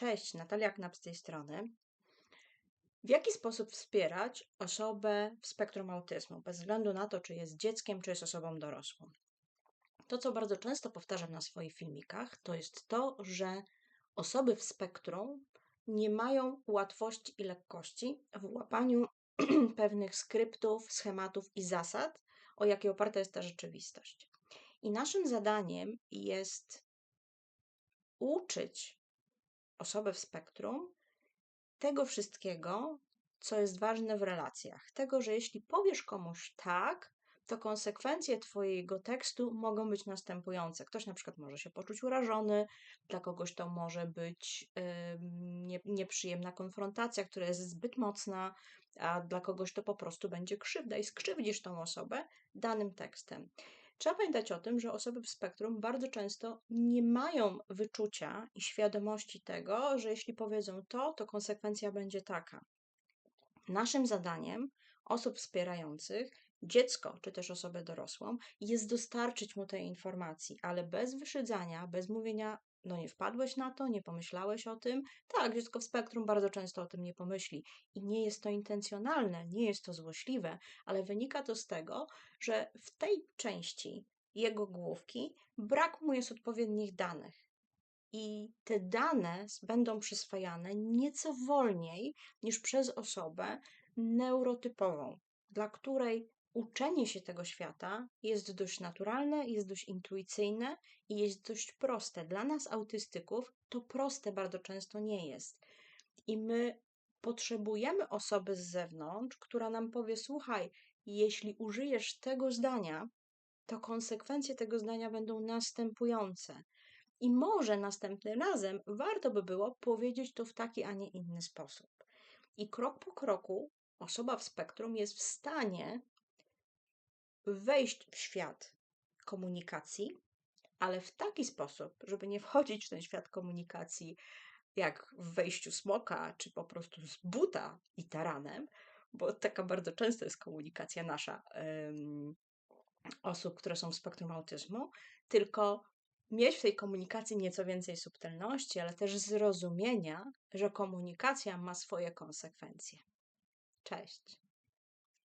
Cześć, Natalia Knap z tej strony. W jaki sposób wspierać osobę w spektrum autyzmu, bez względu na to, czy jest dzieckiem, czy jest osobą dorosłą? To, co bardzo często powtarzam na swoich filmikach, to jest to, że osoby w spektrum nie mają łatwości i lekkości w łapaniu pewnych skryptów, schematów i zasad, o jakie oparta jest ta rzeczywistość. I naszym zadaniem jest uczyć osobę w spektrum tego wszystkiego, co jest ważne w relacjach. Tego, że jeśli powiesz komuś tak, to konsekwencje Twojego tekstu mogą być następujące. Ktoś na przykład może się poczuć urażony, dla kogoś to może być yy, nie, nieprzyjemna konfrontacja, która jest zbyt mocna, a dla kogoś to po prostu będzie krzywda i skrzywdzisz tą osobę danym tekstem. Trzeba pamiętać o tym, że osoby w spektrum bardzo często nie mają wyczucia i świadomości tego, że jeśli powiedzą to, to konsekwencja będzie taka. Naszym zadaniem osób wspierających dziecko czy też osobę dorosłą jest dostarczyć mu tej informacji, ale bez wyszydzania, bez mówienia no nie wpadłeś na to, nie pomyślałeś o tym. Tak, dziecko w spektrum bardzo często o tym nie pomyśli i nie jest to intencjonalne, nie jest to złośliwe, ale wynika to z tego, że w tej części jego główki brak mu jest odpowiednich danych. I te dane będą przyswajane nieco wolniej niż przez osobę neurotypową, dla której uczenie się tego świata jest dość naturalne, jest dość intuicyjne i jest dość proste. Dla nas, autystyków, to proste bardzo często nie jest. I my potrzebujemy osoby z zewnątrz, która nam powie: Słuchaj, jeśli użyjesz tego zdania, to konsekwencje tego zdania będą następujące. I może następnym razem warto by było powiedzieć to w taki, a nie inny sposób. I krok po kroku osoba w spektrum jest w stanie wejść w świat komunikacji, ale w taki sposób, żeby nie wchodzić w ten świat komunikacji jak w wejściu smoka, czy po prostu z buta i taranem, bo taka bardzo często jest komunikacja nasza um, osób, które są w spektrum autyzmu, tylko mieć w tej komunikacji nieco więcej subtelności, ale też zrozumienia, że komunikacja ma swoje konsekwencje. Cześć.